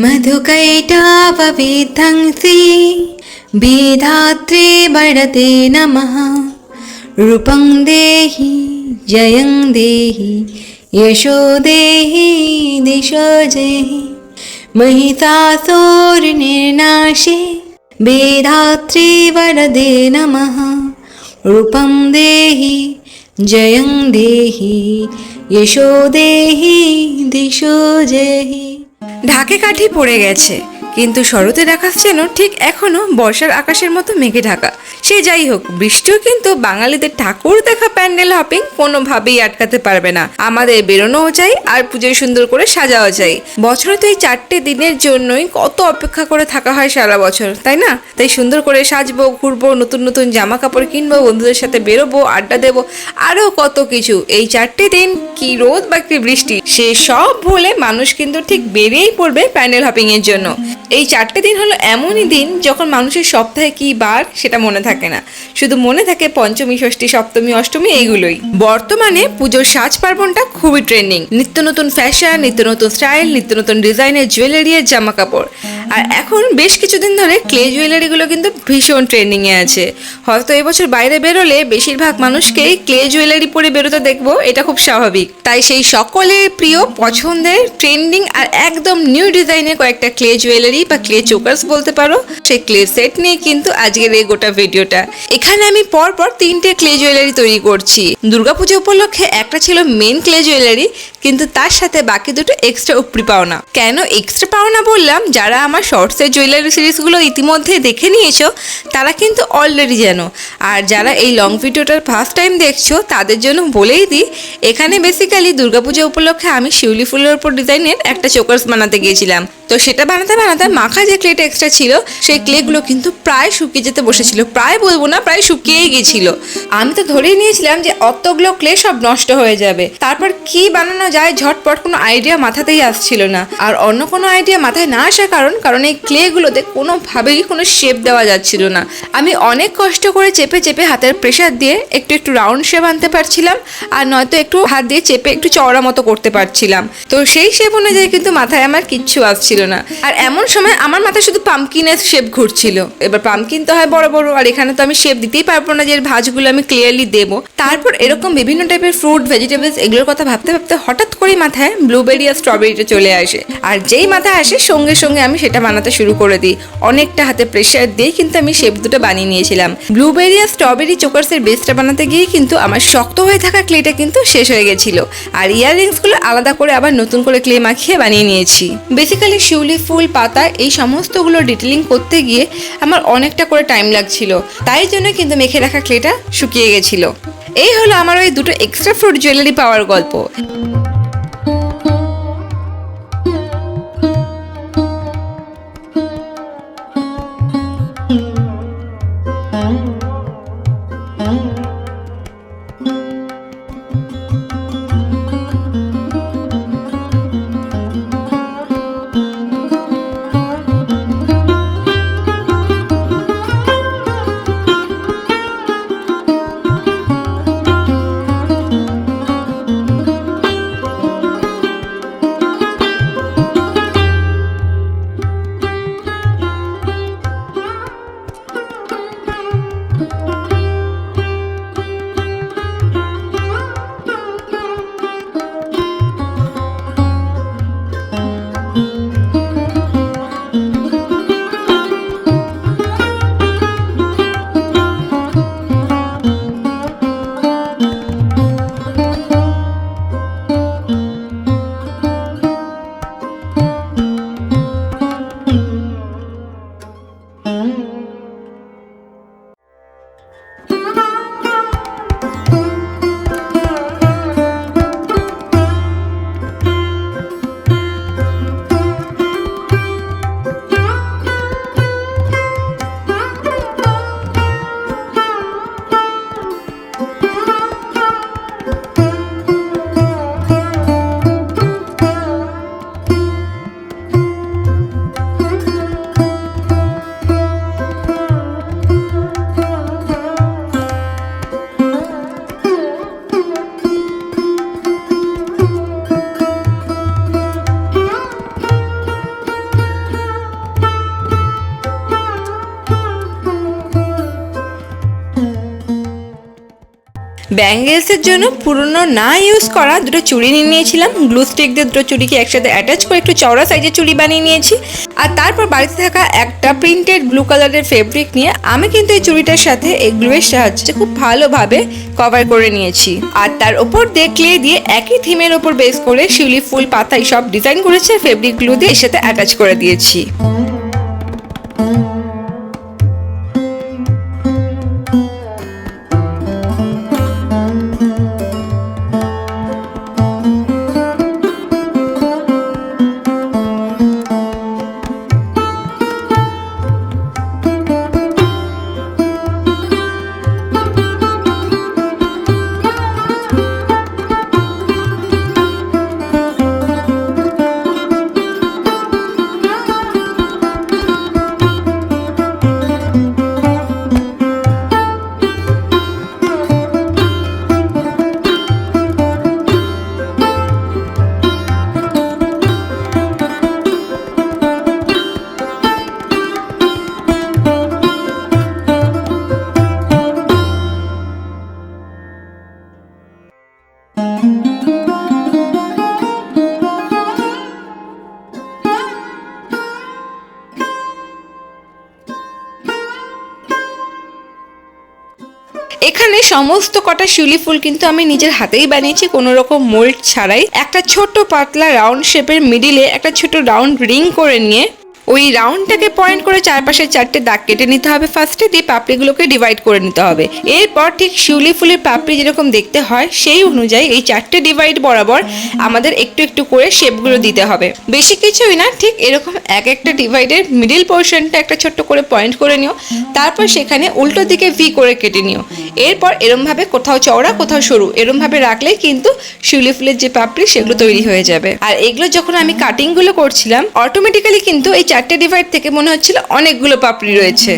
मधुकैटापविध्वंसि वेधात्रे वरते नमः। रूपं देहि जयं देहि यशो देहि दिशो जयि महिषासुरनिर्नाशे वेधात्रे वरदे नमः। रूपं देहि जयं देहि यशो देहि दिशो जयि ঢাকে কাঠি পড়ে গেছে। কিন্তু শরতের আকাশ যেন ঠিক এখনও বর্ষার আকাশের মতো মেঘে ঢাকা। সে যাই হোক, বৃষ্টিও কিন্তু বাঙালিদের ঠাকুর দেখা প্যান্ডেল হপিং কোনোভাবেই আটকাতে পারবে না। আমাদের বেরোনোও চাই আর পুজোয় সুন্দর করে সাজাও চাই। বছরে তো এই চারটে দিনের জন্যই কত অপেক্ষা করে থাকা হয় সারা বছর, তাই না? তাই সুন্দর করে সাজবো, ঘুরবো, নতুন নতুন জামা কাপড় কিনবো, বন্ধুদের সাথে বেরোবো, আড্ডা দেবো, আরও কত কিছু। এই চারটে দিন কি রোদ বা কি বৃষ্টি, সে সব ভুলে মানুষ কিন্তু ঠিক বেরিয়েই পড়বে প্যান্ডেল হপিং এর জন্য। এই চারটে দিন হলো এমনই দিন যখন মানুষের সপ্তাহে কি বার সেটা মনে থাকে না। শুধু মনে থাকে পঞ্চমী ষষ্ঠী সপ্তমী অষ্টমী এইগুলোই। বর্তমানে পুজোর সাজ পার্বণটা খুবই ট্রেন্ডিং নিত্য নতুন ফ্যাশন নিত্য নতুন স্টাইল নিত্য নতুন ডিজাইনের জুয়েলারি আর জামা কাপড়। আর এখন বেশ কিছুদিন ধরে ক্লে জুয়েলারিগুলো কিন্তু ভীষণ ট্রেন্ডিংয়ে আছে। হয়তো এবছর বাইরে বেরোলে বেশিরভাগ মানুষকেই ক্লে জুয়েলারি পরে বেরোতে দেখব, এটা খুব স্বাভাবিক। তাই সেই সকলের প্রিয় পছন্দের ট্রেন্ডিং আর একদম নিউ ডিজাইনের কয়েকটা ক্লে জুয়েলারি বা ক্লে চোকার্স বলতে পারো, সেই ক্লে সেট নিয়ে কিন্তু আজকের এই গোটা ভিডিওটা এখানে আমি পর পর তিনটে ক্লে জুয়েলারি তৈরি করছি। দুর্গাপুজো উপলক্ষে একটা ছিল মেন ক্লে জুয়েলারি কিন্তু তার সাথে বাকি দুটো এক্সট্রা উপরি পাওনা। কেন এক্সট্রা পাওনা বললাম? যারা আমার শর্টসের জুয়েলারি সিরিজগুলো ইতিমধ্যে দেখে নিয়েছো, তারা কিন্তু অলরেডি জানো। আর যারা এই লং ভিডিওটার ফার্স্ট টাইম দেখছ, তাদের জন্য বলেই দিই, এখানে বেসিক্যালি দুর্গাপূজা উপলক্ষে আমি শিউলি ফুলের উপর ডিজাইনের একটা চোকার্স বানাতে গিয়েছিলাম। তো সেটা বানাতে বানাতে মাখা যে ক্লেটা এক্সট্রা ছিল, সেই ক্লেগুলো কিন্তু প্রায় শুকিয়ে যেতে বসেছিল। প্রায় বলব না, প্রায় শুকিয়েই গেছিল। আমি তো ধরেই নিয়েছিলাম যে অতগুলো ক্লে সব নষ্ট হয়ে যাবে। তারপর কি বানানো যায় ঝটপট কোনো আইডিয়া মাথাতেই আসছিল না। আর অন্য কোনো আইডিয়া মাথায় না আসার কারণ কারণ এই ক্লেগুলোতে কোনোভাবেই কোনো শেপ দেওয়া যাচ্ছিল না। আমি অনেক কষ্ট করে চেপে চেপে হাতের প্রেশার দিয়ে একটু একটু রাউন্ড শেপ আনতে পারছিলাম, আর নয়তো একটু হাত দিয়ে চেপে একটু চওড়া মতো করতে পারছিলাম। তো সেই শেপ অনুযায়ী কিন্তু মাথায় আমার কিচ্ছু আসছিল না। আর এমন সময় আমার মাথায় শুধু পাম্পকিনের শেপ ঘুরছিল। এবার পাম্পকিন তো হয় বড় বড়, আর এখানে তো আমি শেপ দিতেই পারব না যে এর ভাঁজগুলো আমি ক্লিয়ারলি দেবো। তারপর এরকম বিভিন্ন টাইপের ফ্রুট ভেজিটেবলস এগুলোর কথা ভাবতে ভাবতে হঠাৎ করেই মাথায় ব্লুবেরি আর স্ট্রবেরিটা চলে আসে। আর যেই মাথায় আসে, সঙ্গে সঙ্গে আমি সেটা বানাতে শুরু করে দিই। অনেকটা হাতে প্রেশার দিয়ে কিন্তু আমি শেপ দুটো বানিয়ে নিয়েছিলাম। ব্লুবেরি আর স্ট্রবেরি চোকার্সের বেসটা বানাতে গিয়ে কিন্তু আমার শক্ত হয়ে থাকা ক্লেটা কিন্তু শেষ হয়ে গেছিল। আর ইয়াররিংসগুলো আলাদা করে আবার নতুন করে ক্লে মাখিয়ে বানিয়ে নিয়েছি। বেসিক্যালি শিউলি ফুল, পাতা, এই সমস্তগুলো ডিটেলিং করতে গিয়ে আমার অনেকটা করে টাইম লাগছিল। তাই জন্য কিন্তু মেখে রাখা ক্লেটা শুকিয়ে গেছিল। এই হলো আমার ওই দুটো এক্সট্রা ফ্রুট জুয়েলারি পাওয়ার গল্প। ব্যাঙ্গেলসের জন্য পুরনো না ইউজ করা দুটো চুড়ি নিয়ে নিয়েছিলাম। গ্লু স্টিক দিয়ে দুটো চুড়িকে একসাথে অ্যাটাচ করে একটু চওড়া সাইজের চুড়ি বানিয়ে নিয়েছি। আর তারপর বাড়িতে থাকা একটা প্রিন্টেড ব্লু কালারের ফেব্রিক নিয়ে আমি কিন্তু এই চুড়িটার সাথে এই গ্লুয়ের সাহায্যে খুব ভালোভাবে কভার করে নিয়েছি। আর তার ওপর দিয়ে ক্লে দিয়ে একই থিমের ওপর বেস করে শিউলি ফুল পাতা সব ডিজাইন করেছে ফেব্রিক গ্লু দিয়ে এর সাথে অ্যাটাচ করে দিয়েছি। এখানে সমস্ত কটা শিউলি ফুল কিন্তু আমি নিজের হাতেই বানিয়েছি, কোনো রকম মোল্ড ছাড়াই। একটা ছোট পাতলা রাউন্ড শেপের মিডিলে একটা ছোট রাউন্ড রিং করে নিয়ে ওই রাউন্ডটাকে পয়েন্ট করে চারপাশে চারটে দাগ কেটে নিতে হবে ফার্স্টে দিয়ে পাপড়িগুলোকে ডিভাইড করে নিতে হবে। এরপর ঠিক শিউলি ফুলের পাপড়ি যেরকম দেখতে হয়, সেই অনুযায়ী এই চারটে ডিভাইড বরাবর আমাদের একটু একটু করে শেপগুলো দিতে হবে। বেশি কিছুই না, ঠিক এরকম এক একটা ডিভাইডের মিডিল পোর্শনটা একটা ছোট্ট করে পয়েন্ট করে নিও। তারপর সেখানে উল্টো দিকে ভি করে কেটে নিও। এরপর এরমভাবে কোথাও চওড়া, কোথাও সরু, এরমভাবে রাখলেই কিন্তু শিউলি ফুলের যে পাপড়ি, সেগুলো তৈরি হয়ে যাবে। আর এগুলো যখন আমি কাটিংগুলো করছিলাম অটোমেটিক্যালি কিন্তু এই চারটে ডিভাইড থেকে মনে হচ্ছিল অনেকগুলো পাপড়ি রয়েছে।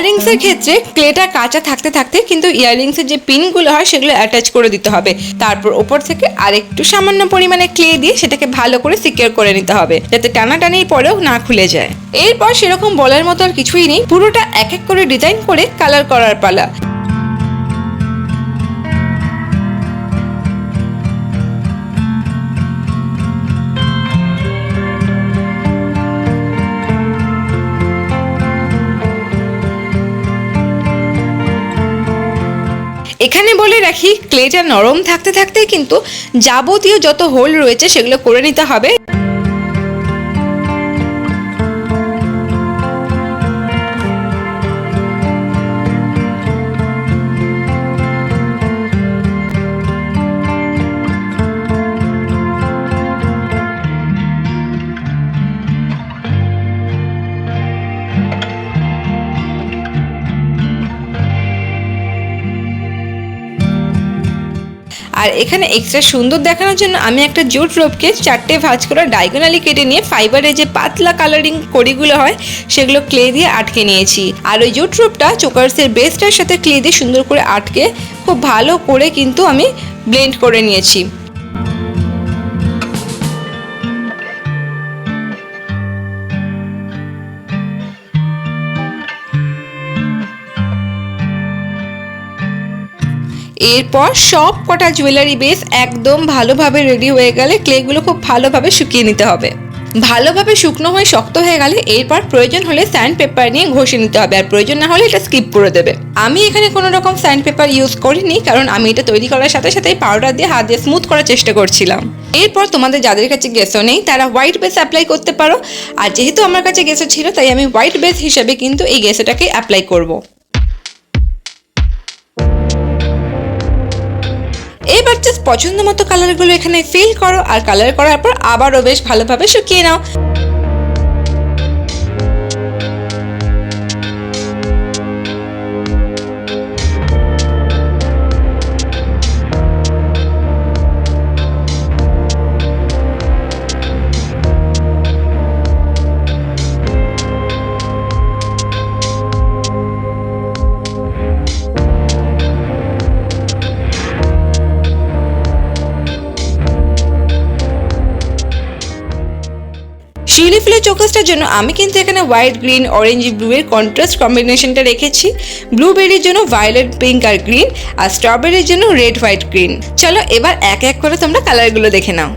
ইয়াররিংসের ক্ষেত্রে ক্লেটা কাঁচা থাকতে থাকতে কিন্তু ইয়াররিংসের যে পিনগুলো হয় সেগুলো অ্যাটাচ করে দিতে হবে। তারপর ওপর থেকে আরেকটু সামান্য পরিমাণে ক্লে দিয়ে সেটাকে ভালো করে সিকিউর করে নিতে হবে, যাতে টানাটানির পরেও না খুলে যায়। এরপর সেরকম বলার মতো আর কিছুই নেই, পুরোটা এক এক করে ডিজাইন করে কালার করার পালা। এখানে বলে রাখি ক্লেটা নরম থাকতে থাকতেই কিন্তু যাবতীয় যত হোল রয়েছে সেগুলো করে নিতে হবে। আর এখানে এক্সট্রা সুন্দর দেখানোর জন্য আমি একটা জুট রোপকে চারটে ভাঁজ করে ডায়গোনালি কেটে নিয়ে ফাইবারে যে পাতলা কালারিং কড়িগুলো হয়, সেগুলো ক্লে দিয়ে আটকে নিয়েছি। আর ওই জুট রোপটা চোকার্সের বেসটার সাথে ক্লে দিয়ে সুন্দর করে আটকে, খুব ভালো করে কিন্তু আমি ব্লেন্ড করে নিয়েছি। এরপর সব কটা জুয়েলারি বেস একদম ভালোভাবে রেডি হয়ে গেলে ক্লেগুলো খুব ভালোভাবে শুকিয়ে নিতে হবে। ভালোভাবে শুকনো হয়ে শক্ত হয়ে গেলে এরপর প্রয়োজন হলে স্যান্ড পেপার নিয়ে ঘষে নিতে হবে আর প্রয়োজন না হলে এটা স্কিপ করে দেবে। আমি এখানে কোনো রকম স্যান্ড পেপার ইউজ করিনি কারণ আমি এটা তৈরি করার সাথে সাথে পাউডার দিয়ে হাত দিয়ে স্মুথ করার চেষ্টা করছিলাম। এরপর তোমাদের যাদের কাছে গেসও নেই, তারা হোয়াইট বেস অ্যাপ্লাই করতে পারো। আর যেহেতু আমার কাছে গেসো ছিল, তাই আমি হোয়াইট বেস হিসেবে কিন্তু এই গেসোটাকে অ্যাপ্লাই করব। এবার জাস্ট পছন্দ মতো কালারগুলো এখানে ফিল করো আর কালার করার পর আবারও বেশ ভালোভাবে শুকিয়ে নাও। ফুলের চোকাসটার জন্য আমি কিন্তু এখানে হোয়াইট গ্রিন অরেঞ্জ ব্লু এর কন্ট্রাস্ট কম্বিনেশনটা রেখেছি। ব্লুবেরির জন্য ভায়োলেট পিঙ্ক আর গ্রিন আর স্ট্রবেরির জন্য রেড হোয়াইট গ্রিন চলো এবার এক এক করে তোমরা কালারগুলো দেখে নাও।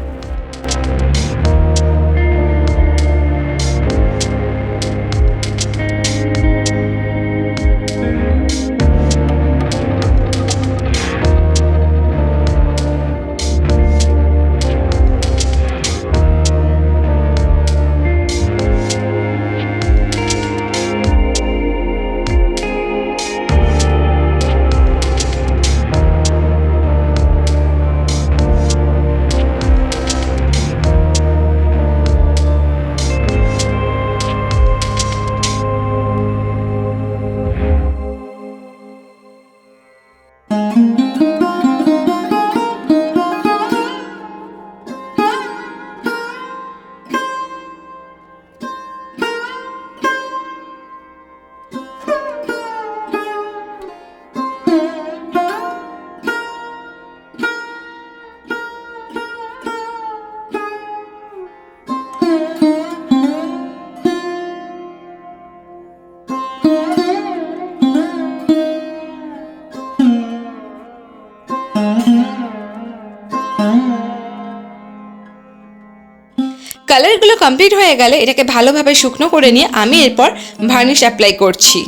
কমপ্লিট হয়ে গেলে এটাকে ভালোভাবে শুকনো করে নিয়ে আমি এরপর ভার্নিশ অ্যাপ্লাই করছি।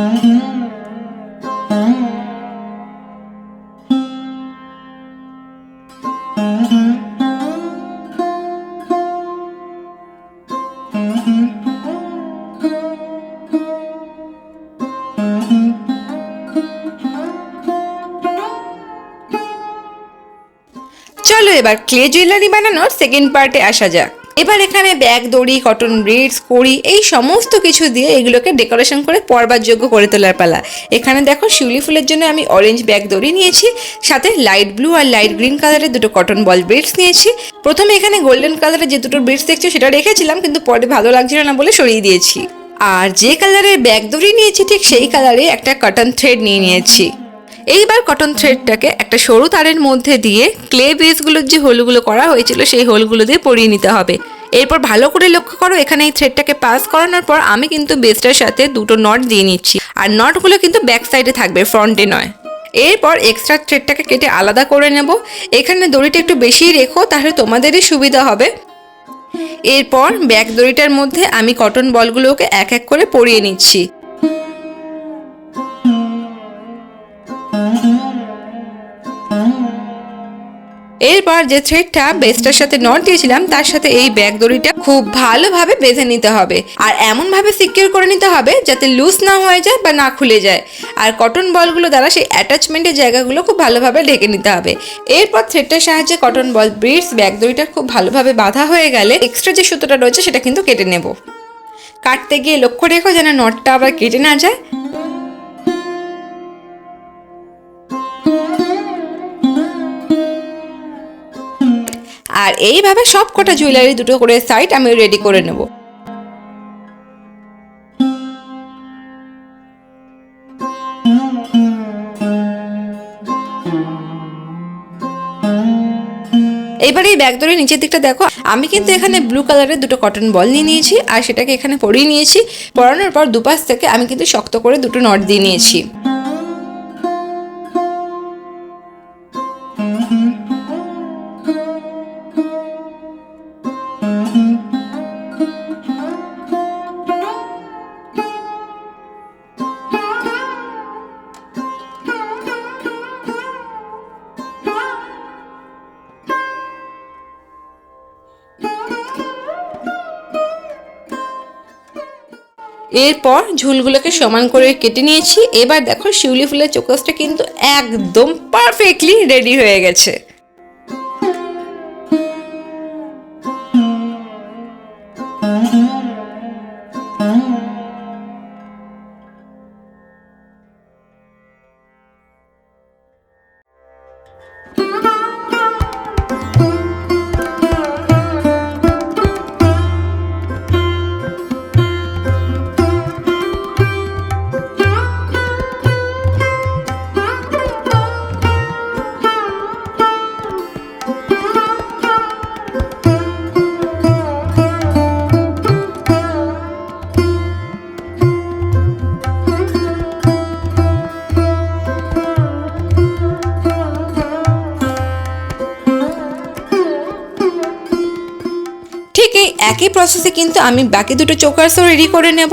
চলো এবার ক্লে জুয়েলারি বানানোর সেকেন্ড পার্টে আসা যাক। এবার এখানে ব্যাগ দড়ি কটন ব্রিডস কড়ি, এই সমস্ত কিছু দিয়ে এগুলোকে ডেকোরেশন করে পরবার যোগ্য করে তোলার পালা। এখানে দেখো শিউলি ফুলের জন্য আমি অরেঞ্জ ব্যাগ দড়ি নিয়েছি, সাথে লাইট ব্লু আর লাইট গ্রিন কালারের দুটো কটন বল ব্রিডস নিয়েছি। প্রথমে এখানে গোল্ডেন কালারের যে দুটো ব্রিডস দেখছ সেটা রেখেছিলাম, কিন্তু পরে ভালো লাগছিল না বলে সরিয়ে দিয়েছি। আর যে কালারের ব্যাগ দড়ি নিয়েছি, ঠিক সেই কালারে একটা কটন থ্রেড নিয়ে নিয়েছি। এইবার কটন থ্রেডটাকে একটা সরু তারের মধ্যে দিয়ে ক্লে বেসগুলোর যে হোলগুলো করা হয়েছিল সেই হোলগুলো দিয়ে পরিয়ে নিতে হবে। এরপর ভালো করে লক্ষ্য করো, এখানে এই থ্রেডটাকে পাস করানোর পর আমি কিন্তু বেসটার সাথে দুটো নট দিয়ে নিচ্ছি। আর নটগুলো কিন্তু ব্যাক সাইডে থাকবে ফ্রন্টে নয়। এরপর এক্সট্রা থ্রেডটাকে কেটে আলাদা করে নেব। এখানে দড়িটা একটু বেশি রেখো, তাহলে তোমাদেরই সুবিধা হবে। এরপর ব্যাক দড়িটার মধ্যে আমি কটন বলগুলোকে এক এক করে পরিয়ে নিচ্ছি। এরপর যে থ্রেডটা বেস্টার সাথে নট দিয়েছিলাম, তার সাথে এই ব্যাগ দড়িটা খুব ভালোভাবে বেঁধে নিতে হবে। আর এমনভাবে সিকিউর করে নিতে হবে যাতে লুজ না হয়ে যায় বা না খুলে যায়। আর কটন বলগুলো দ্বারা সেই অ্যাটাচমেন্টের জায়গাগুলো খুব ভালোভাবে ঢেকে নিতে হবে। এরপর থ্রেডটার সাহায্যে কটন বল ব্রিডস ব্যাগ দড়িটা খুব ভালোভাবে বাঁধা হয়ে গেলে এক্সট্রা যে সুতোটা রয়েছে সেটা কিন্তু কেটে নেব। কাটতে গিয়ে লক্ষ্য রেখো যেন নটটা আবার কেটে না যায়। আর এইভাবে সব কটা জুয়েলারি দুটো করে সাইড আমি রেডি করে নেব। এবার এই ব্যাগ ধরে নিচের দিকটা দেখো, আমি কিন্তু এখানে ব্লু কালারের দুটো কটন বল নিয়ে নিয়েছি আর সেটাকে এখানে পরিয়ে নিয়েছি। পরানোর পর দুপাশ থেকে আমি কিন্তু শক্ত করে দুটো নট দিয়ে নিয়েছি। এরপর ঝুলগুলোকে সমান করে কেটে নিয়েছি। এবার দেখো শিউলি ফুলের চোকসটা কিন্তু একদম পারফেক্টলি রেডি হয়ে গেছে। ঠিক একই প্রসেসে কিন্তু আমি বাকি দুটো চোকার্সও রেডি করে নেব।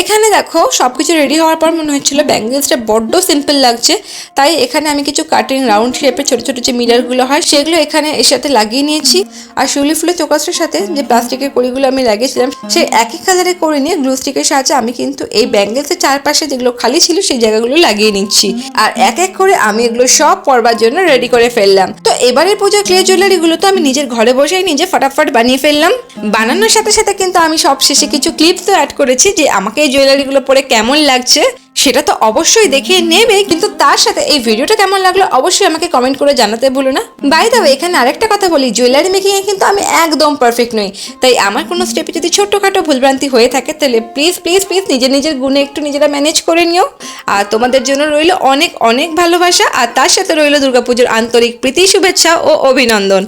এখানে দেখো সব কিছু রেডি হওয়ার পর মনে হচ্ছিল ব্যাঙ্গেলসটা বড্ড সিম্পল লাগছে। তাই এখানে আমি কিছু কাটিং রাউন্ড শেপের ছোট ছোট যে মিরারগুলো হয়, সেগুলো এখানে এর সাথে লাগিয়ে নিয়েছি। আর শিউলি ফুলের চোকাসটার সাথে যে প্লাস্টিকের কড়িগুলো আমি লাগিয়েছিলাম, সেই একই কালারে করে নিয়ে গ্লু স্টিকের সাহায্যে আমি কিন্তু এই ব্যাঙ্গেলসের চারপাশে যেগুলো খালি ছিল, সেই জায়গাগুলো লাগিয়ে নিচ্ছি। আর এক এক করে আমি এগুলো সব পরবার জন্য রেডি করে ফেললাম। তো এবারের পুজোর ক্লে জুয়েলারিগুলো তো আমি নিজের ঘরে বসেই নিজে ফটাফট বানিয়ে ফেললাম। বানানোর সাথে সাথে কিন্তু আমি সব শেষে কিছু ক্লিপসও অ্যাড করেছি যে আমাকে এই জুয়েলারিগুলো পরে কেমন লাগছে। সেটা তো অবশ্যই দেখে নেবে, কিন্তু তার সাথে এই ভিডিওটা কেমন লাগল অবশ্যই আমাকে কমেন্ট করে জানাতে ভুলো না। বাই দাও এখানে আরেকটা কথা বলি জুয়েলারি মেকিং এ কিন্তু আমি একদম পারফেক্ট নই। তাই আমার কোনো স্টেপে যদি ছোট্টখাটো ভুলভ্রান্তি হয়ে থাকে, তাহলে প্লিজ প্লিজ প্লিজ নিজের নিজের গুণে একটু নিজেরা ম্যানেজ করে নিও। আর তোমাদের জন্য রইল অনেক অনেক ভালোবাসা, আর তার সাথে রইল দুর্গাপুজোর আন্তরিক প্রীতি, শুভেচ্ছা ও অভিনন্দন।